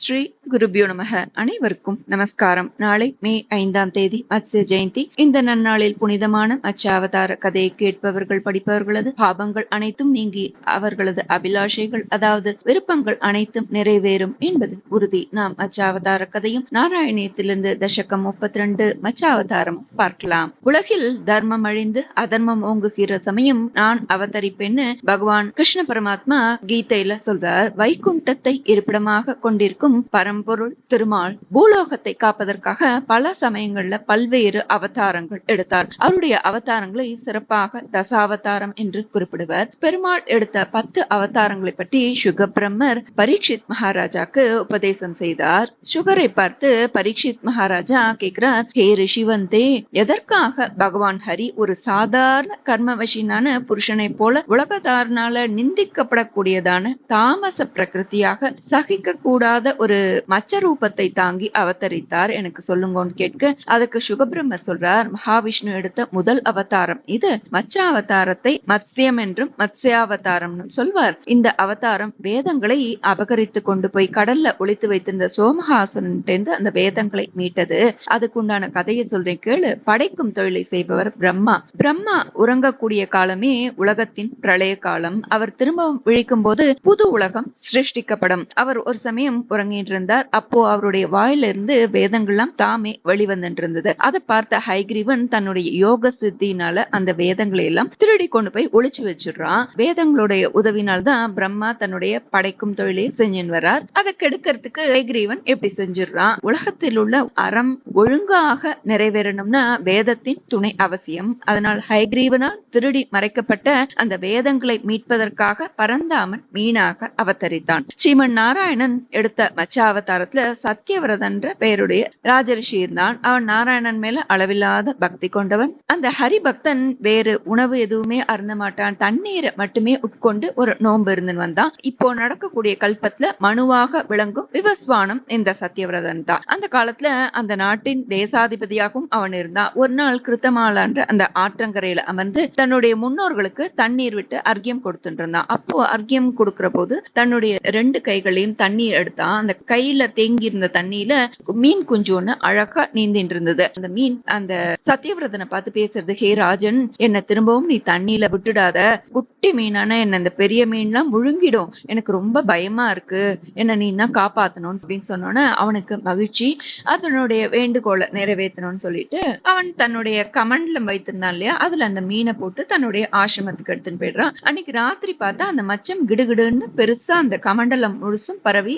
ஸ்ரீ குருபியோ நமக. அனைவருக்கும் நமஸ்காரம். நாளை மே ஐந்தாம் தேதி மத்ய ஜெயந்தி. இந்த நன்னாளில் புனிதமான மச்சாவதார கதையை கேட்பவர்கள் படிப்பவர்களது பாபங்கள் அனைத்தும் நீங்கி அவர்களது அபிலாஷைகள் அதாவது விருப்பங்கள் அனைத்தும் நிறைவேறும் என்பது உறுதி. நாம் மச்சாவதார கதையும் நாராயணியத்திலிருந்து தசகம் முப்பத்தி ரெண்டு மச்சாவதாரம் பார்க்கலாம். உலகில் தர்மம் அழிந்து அதர்மம் ஓங்குகிற சமயம் நான் அவதரிப்பேன்னு பகவான் கிருஷ்ண பரமாத்மா கீதையில சொல்றார். வைகுண்டத்தை இருப்பிடமாக கொண்டிருக்கும் பரம்பொருள் திருமால் பூலோகத்தை காப்பதற்காக பல சமயங்கள்ல பல்வேறு அவதாரங்கள் எடுத்தார். அவருடைய அவதாரங்களை சிறப்பாக தசாவதாரம் என்று குறிப்பிடுவர். பெருமாள் எடுத்த பத்து அவதாரங்களை பற்றி சுகபிரம்மர் பரீட்சித் மகாராஜாக்கு உபதேசம் செய்தார். சுகரை பார்த்து பரீட்சித் மகாராஜா கேட்கிறார் ஹே ரிஷிவந்தே எதற்காக பகவான் ஹரி ஒரு சாதாரண கர்மவசினான புருஷனை போல உலகத்தாரனால நிந்திக்கப்படக்கூடியதான தாமச பிரகிருதியாக சகிக்க கூடாத ஒரு மச்ச ரூபத்தை தாங்கி அவதரித்தார். எனக்கு சொல்லுங்கன்னு கேட்க அதற்கு சுகபிரம்மர் சொல்றார் மகாவிஷ்ணு எடுத்த முதல் அவதாரம் இது. மச்ச அவதாரத்தை மத்சியம் என்றும் மத்ஸ்யாவதாரம் சொல்வார். இந்த அவதாரம் வேதங்களை அபகரித்து கொண்டு போய் கடல்ல ஒழித்து வைத்திருந்த சோமஹாசன் அந்த வேதங்களை மீட்டது. அதுக்குண்டான கதையை சொல்றேன் கேளு. படைக்கும் தொழிலை செய்பவர் பிரம்மா. பிரம்மா உறங்கக்கூடிய காலமே உலகத்தின் பிரளய காலம். அவர் திரும்பவும் விழிக்கும் போது புது உலகம் சிருஷ்டிக்கப்படும். அவர் ஒரு சமயம் ஒரு உறங்கிட்டு இருந்தார் அப்போ அவருடைய வாயிலிருந்து வேதங்கள்லாம் தாமே வெளிவந்துட்டு அதை பார்த்த ஹைகிரீவன் தன்னுடைய யோக சித்தினால அந்த வேதங்களை எல்லாம் திருடி கொண்டு போய் ஒளிச்சு வச்சிடுறான். வேதங்களுடைய உதவினால்தான் பிரம்மா தன்னுடைய படைக்கும் தொழிலை செஞ்சுன்னு வர்றார். அதை கெடுக்கிறதுக்கு ஹைகிரீவன் எப்படி செஞ்சிடுறான்? உலகத்தில் உள்ள அறம் ஒழுங்காக நிறைவேறணும்னா வேதத்தின் துணை அவசியம். அதனால் ஹைகிரீவனால் திருடி மறைக்கப்பட்ட அந்த வேதங்களை மீட்பதற்காக பரந்தாமன் மீனாக அவதரித்தான். ஸ்ரீமன் நாராயணன் எடுத்த மச்ச அவதாரத்துல சத்தியவிரதன்ற பெயருடைய ராஜரிஷி இருந்தான். அவன் நாராயணன் மேல அளவில்லாத பக்தி கொண்டவன். அந்த ஹரிபக்தன் வேறு உணவு எதுவுமே அருந்த மாட்டான். தண்ணீரை மட்டுமே உட்கொண்டு ஒரு நோன்பு இருந்து வந்தான். இப்போ நடக்கக்கூடிய கல்பத்துல மனுவாக விளங்கும் விவஸ்வானம் இந்த சத்தியவிரதன் தான். அந்த காலத்துல அந்த நாட்டின் தேசாதிபதியாகவும் அவன் இருந்தான். ஒரு நாள் கிருத்தமாலான்ற அந்த ஆற்றங்கரையில அமர்ந்து தன்னுடைய முன்னோர்களுக்கு தண்ணீர் விட்டு அர்க்கியம் கொடுத்துட்டு இருந்தான். அப்போ அர்க்கியம் கொடுக்கிற போது தன்னுடைய ரெண்டு கைகளையும் தண்ணீர் எடுத்தான். அந்த கையில தேங்கி இருந்த தண்ணியில மீன் குஞ்சு ஒண்ணு அழகா நீந்திட்டு இருந்தது அந்த மீன் அந்த சத்தியவிரதனை பார்த்து பேசுறது ஹே ராஜன் என்ன திரும்பவும் நீ தண்ணியில விட்டுடாத. குட்டி மீனான என்ன இந்த பெரிய மீன்லாம் முழுங்கிடும். எனக்கு ரொம்ப பயமா இருக்கு. என்ன நீ என்ன காப்பாத்தணும் அப்படின்னு சொன்னோன்னே அவனுக்கு மகிழ்ச்சி. அதனுடைய வேண்டுகோளை நிறைவேற்றணும்னு சொல்லிட்டு அவன் தன்னுடைய கமண்ட்ல வைத்திருந்தான் இல்லையா அதுல அந்த மீனை போட்டு தன்னுடைய ஆசிரமத்துக்கு எடுத்துன்னு போயிடுறான். அன்னைக்கு ராத்திரி பார்த்தா அந்த மச்சம் கிடுகிடுன்னு பெருசா அந்த கமண்டலம் முழுசும் பரவி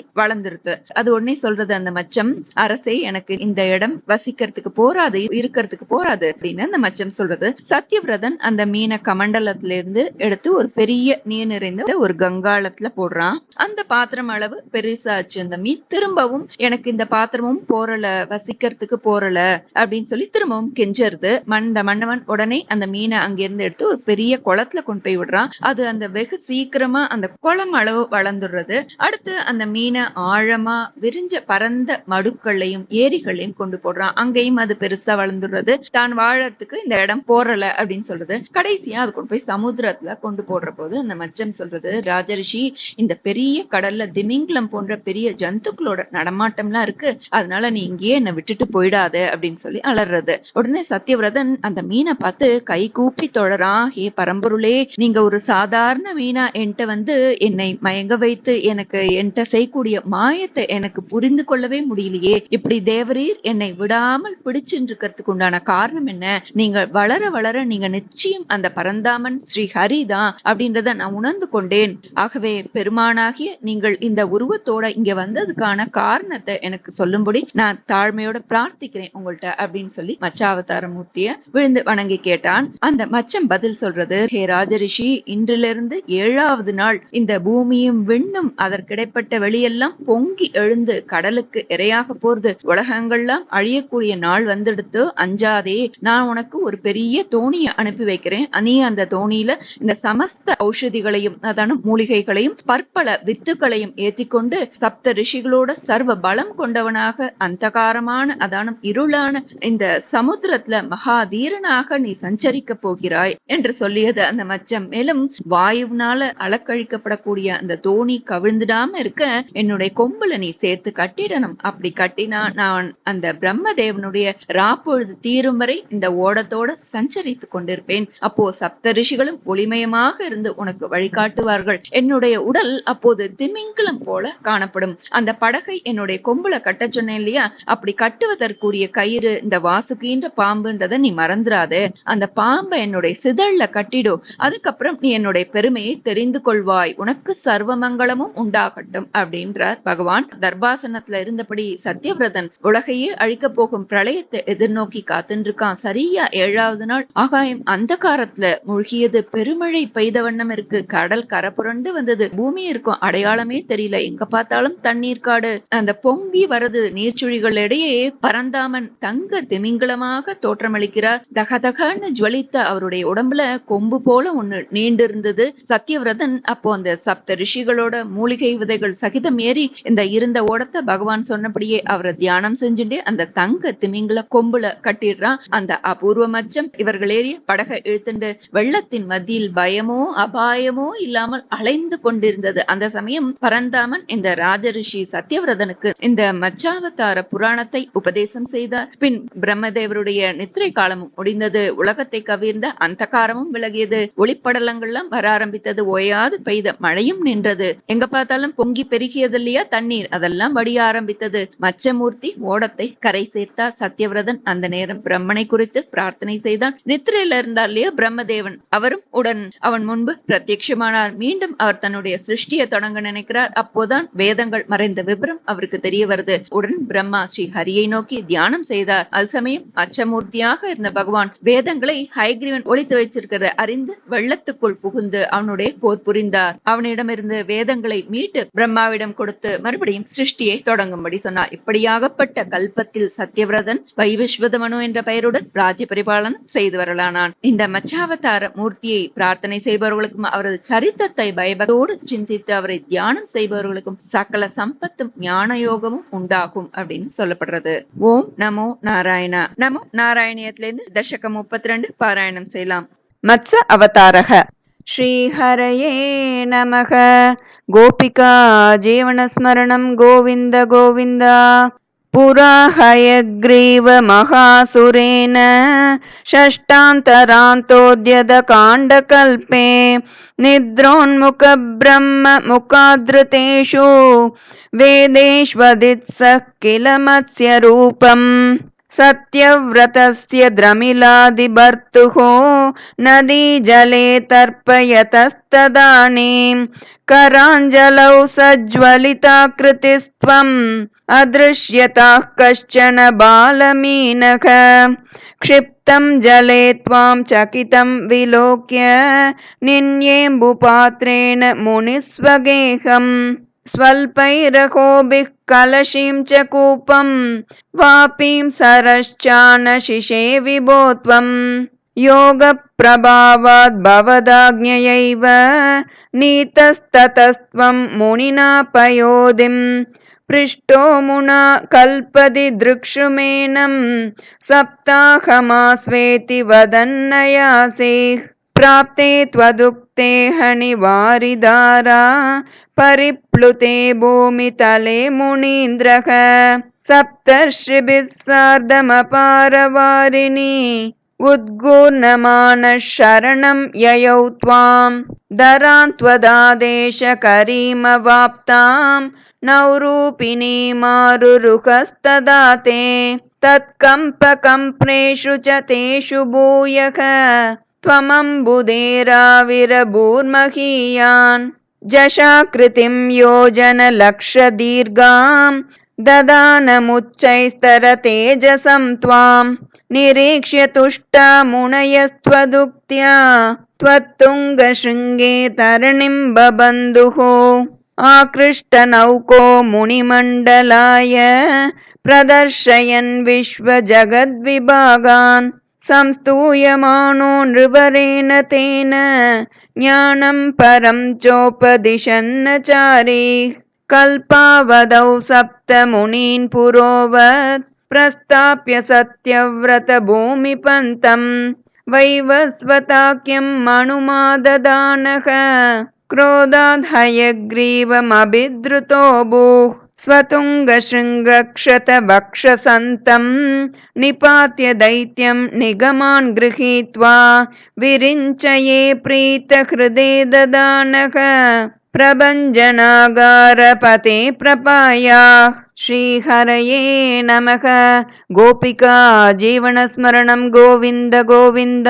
வளர்ந்துருது அது உடனே சொல்றது அந்த மச்சம் அரசே எனக்கு இந்த இடம் வசிக்கிறதுக்கு போராது இருக்கிறதுக்கு போராது அப்படின்னு அந்த மச்சம் சொல்றது. சத்யவிரதன் அந்த மீன கமண்டலத்துல இருந்து எடுத்து ஒரு பெரிய நீர் நிறைந்த ஒரு கங்காளத்துல போடுறான். அந்த பாத்திரம் அளவு பெருசாச்சு. அந்த மீன் திரும்பவும் எனக்கு இந்த பாத்திரமும் போறல வசிக்கிறதுக்கு போறல அப்படின்னு சொல்லி திரும்பவும் கெஞ்சருது மண்ட மன்னவன் உடனே அந்த மீனை அங்கிருந்து எடுத்து ஒரு பெரிய குளத்துல கொண்டு போய் விடுறான். அது அந்த வெகு சீக்கிரமா அந்த குளம் அளவு வளர்ந்துடுறது. அடுத்து அந்த மீனை ஆழமா விரிஞ்ச பரந்த மடுக்களையும் ஏரிகளையும் கொண்டு போடுறான். அங்கேயும் அது பெருசா வளர்ந்துடுறது. தான் வாழறதுக்கு இந்த இடம் போறல அப்படின்னு சொல்றது. கடைசியா அது கொண்டு போய் சமுத்திரத்துல கொண்டு போடுற போது அந்த மச்சம் சொல்றது ராஜரிஷி இந்த பெரிய கடல்ல திமிங்கலம் போன்ற பெரிய ஜந்துக்களோட நடமாட்டம்லாம் இருக்கு. அதனால நீ இங்கேயே என்னை விட்டுட்டு போயிடாத அப்படின்னு சொல்லி அலறது. உடனே சத்தியவிரதன் அந்த மீனை பார்த்து கை கூப்பி தொடரான் ஹே பரம்பொருளே. நீங்க ஒரு சாதாரண மீனா என்கிட்ட வந்து என்னை மயங்க வைத்து எனக்கு என்கிட்ட செய்யக்கூடிய மா நியாயத்தை எனக்கு புரிந்து கொள்ளவே முடியலையே. இப்படி தேவரீர் என்னை விடாமல் பிடிச்சுட்டு உண்டான காரணம் என்ன? நீங்க வளர வளர நீங்க நிச்சயம் அந்த பரந்தாமன் ஸ்ரீ ஹரி தான் அப்படின்றத நான் உணர்ந்து கொண்டேன். ஆகவே பெருமானாகிய நீங்கள் இந்த உருவத்தோட இங்க வந்ததுக்கான காரணத்தை எனக்கு சொல்லும்படி நான் தாழ்மையோட பிரார்த்திக்கிறேன் உங்கள்ட்ட அப்படின்னு சொல்லி மச்சாவதார மூர்த்திய விழுந்து வணங்கி கேட்டான். அந்த மச்சம் பதில் சொல்றது ஹே ராஜரிஷி இன்றிலிருந்து ஏழாவது நாள். இந்த பூமியும் விண்ணும் அதற்கிடைப்பட்ட வெளியெல்லாம் பொங்கி எழுந்து கடலுக்கு இரையாக போறது உலகங்கள்லாம் அழியக்கூடிய நாள் வந்தெடுத்து அஞ்சாதே நான் உனக்கு ஒரு பெரிய தோணியை அனுப்பி வைக்கிறேன். நீ அந்த தோணியில இந்த சமஸ்த ஔஷதிகளையும் அதான மூலிகைகளையும் பற்பல வித்துக்களையும் ஏற்றிக்கொண்டு சப்த ரிஷிகளோட சர்வ பலம் கொண்டவனாக அந்தகாரமான அதான இருளான இந்த சமுத்திரத்துல மகாதீரனாக நீ சஞ்சரிக்க போகிறாய் என்று சொல்லியது அந்த மச்சம். மேலும் வாயுவினால அலக்கழிக்கப்படக்கூடிய அந்த தோணி கவிழ்ந்துடாம இருக்க என்னுடைய கொம்புல நீ சேர்த்து கட்டிடணும். அப்படி கட்டினா நான் அந்த பிரம்மதேவனுடைய ராப்பொழுது தீரும் வரை இந்த ஓடத்தோட சஞ்சரித்துக் கொண்டிருப்பேன். அப்போ சப்த ரிஷிகளும் ஒளிமயமாக இருந்து உனக்கு வழிகாட்டுவார்கள். என்னுடைய உடல் அப்போது திமிங்கலம் போல காணப்படும். அந்த படகை என்னுடைய கொம்புல கட்ட சொன்னேன் இல்லையா? அப்படி கட்டுவதற்குரிய கயிறு இந்த வாசுகின்ற பாம்புன்றத நீ மறந்துடாதே அந்த பாம்பை என்னுடைய சிதழ்ல கட்டிடும் அதுக்கப்புறம் நீ என்னுடைய பெருமையை தெரிந்து கொள்வாய். உனக்கு சர்வமங்கலமும் உண்டாகட்டும் அப்படின்றார் பகவான் தர்பாசனத்துல இருந்தபடி சத்யவிரதன் உலகையே அழிக்க போகும் பிரளயத்தை எதிர்நோக்கி காத்துருக்கான் சரியா ஏழாவது நாள். ஆகாயம் அந்த காரத்துல மூழ்கியது. பெருமழை பெய்த வண்ணம் இருக்கு. கடல் கரப்புரண்டு வந்தது. பூமி இருக்கும் அடையாளமே தெரியல. எங்க பார்த்தாலும் தண்ணீர் காடு. அந்த பொங்கி வரது நீர்ச்சுழிகள் இடையே பரந்தாமன் தங்க திமிங்கலமாக தோற்றமளிக்கிறார். தக தகன்னு ஜுவலித்த அவருடைய உடம்புல கொம்பு போல ஒண்ணு நீண்டு இருந்தது சத்யவிரதன் அப்போ அந்த சப்த ரிஷிகளோட மூலிகை விதைகள் சகிதம் ஏறி இந்த இருந்த ஓடத்தை பகவான் சொன்னபடியே அவரை தியானம் செஞ்சுட்டு அந்த தங்க திமிங்கல கொம்புல கட்டிடுறான். அந்த அபூர்வ மச்சம் இவர்கள் ஏறிய படகை இழுத்துண்டு வெள்ளத்தின் மத்தியில் பயமோ அபாயமோ இல்லாமல் அலைந்து கொண்டிருந்தது. அந்த சமயம் பரந்தாமன் இந்த ராஜரிஷி சத்யவிரதனுக்கு இந்த மச்சாவதார புராணத்தை உபதேசம் செய்தார். பின் பிரம்மதேவருடைய நித்திரை காலமும் முடிந்தது. உலகத்தை கவிர்ந்த அந்த காரமும் விலகியது. ஒளிப்படலங்கள்லாம் வர ஆரம்பித்தது. ஓயாது பெய்த மழையும் நின்றது. எங்க பார்த்தாலும் பொங்கி பெருகியது இல்லையா? தண்ணீர். அதெல்லாம் வடிய ஆரம்பித்தது. மச்சமூர்த்தி ஓடத்தை கரை சேர்த்தா சத்யவிரதன். அந்த நேரம் பிரம்மனை குறித்து பிரார்த்தனை செய்தான். நித்திரையில இருந்தார் இல்லையா பிரம்மதேவன் அவரும் உடன் அவன் முன்பு பிரத்யட்சமானார் மீண்டும் அவர் தன்னுடைய சிருஷ்டியை தொடங்க நினைக்கிறார். அப்போதான் வேதங்கள் மறைந்த விபரம் அவருக்கு தெரிய வருது. உடன் பிரம்மா ஸ்ரீ ஹரியை நோக்கி தியானம் செய்தார். அது சமயம் அச்சமூர்த்தியாக இருந்த பகவான் வேதங்களை ஹைகிரீவன் ஒழித்து வைச்சிருக்கிறத அறிந்து வெள்ளத்துக்குள் புகுந்து அவனுடைய போர் புரிந்தார். அவனிடமிருந்து வேதங்களை மீட்டு பிரம்மாவிடம் கொடுத்து மறுபடியும் சிருஷ்டியை தொடங்கும்படி சொன்னார். இப்படியாகப்பட்ட கல்பத்தில் சத்யவிரதன் வைவிஸ்வதமனு என்ற பெயருடன் ராஜ்ய பரிபாலனம் செய்து வரலானான். இந்த மச்சாவதார மூர்த்தியை பிரார்த்தனை செய்பவர்களுக்கும் அவரது சரித்தத்தை பயபக்தோடு சிந்தித்து அவரை தியானம் செய்பவர்களுக்கும் சகல சம்பத்தும் ஞான யோகமும் உண்டாகும் அப்படின்னு சொல்லப்படுறது. ஓம் நமோ நாராயணா. நமோ நாராயணியத்திலிருந்து தசகம் முப்பத்தி ரெண்டு பாராயணம் செய்யலாம். மத்ச அவதாரக. ஸ்ரீஹரையே நமக. गोपिका जीवनस्मरणं गोविन्द गोविन्द पुरा हयग्रीवमहासुरेण षष्टान्तरान्तोद्यतकाण्डकल्पे निद्रोन्मुखब्रह्ममुखादृतेषु वेदेष्वदित्सः किल मत्स्यरूपम् सत्यव्रतस्य द्रमिलादिभर्तुः नदीजले तर्पयतस्तदानीम् कराञ्जलौ सज्ज्वलिताकृतिस्त्वम् अदृश्यताः कश्चन बालमीनः क्षिप्तं जले त्वां चकितं विलोक्य निन्येम्बुपात्रेण मुनिस्वगेहम् स्वल्पैरहोभिः कलशीं च कूपं वापीं सरश्चानशिषे विभो त्वम् योगप्रभावाद् भवदाज्ञयैव नीतस्ततस्त्वं मुनिना पयोधिम् पृष्टो मुना कल्पदि दृक्षुमेनं सप्ताहमास्वेति वदन्नयासेः प्राप्ते त्वदुक्ते हनिवारिदारा परिप्लुते भूमितले मुनीन्द्रः सप्तर्षिभिः सार्धमपारवारिणि उद्गूर्णमानः शरणं ययौ त्वाम् दरान् त्वदादेशकरीमवाप्तां नौरूपिणीमारुरुहस्तदा ते तत्कम्पकम्प्रेषु च तेषु भूयः त्वमम्बुधेराविरभूर्महीयान् जशाकृतिं योजनलक्षदीर्घां ददानमुच्चैस्तरतेजसं त्वाम् निरीक्ष्य तुष्टा मुनयस्त्वदुक्त्या त्वत्तुङ्गशृङ्गे तरणिं बबन्धुः आकृष्टनौको मुनिमण्डलाय प्रदर्शयन् विश्वजगद्विभागान् संस्तूयमानो नृवरेण तेन ज्ञानं परं चोपदिशन्नचारी कल्पावधौ सप्तमुनीन् पुरोवत् प्रस्थाप्य सत्यव्रतभूमिपन्तम् वैवस्वताख्यं मनुमाददानः क्रोधात् हयग्रीवमभिद्रुतो भूः निपात्य दैत्यं निगमान् गृहीत्वा विरिञ्चये प्रीतहृदे ददानः प्रभञ्जनागारपते प्रपाया श्रीहरये नमः गोपिका जीवनस्मरणं गोविन्द गोविन्द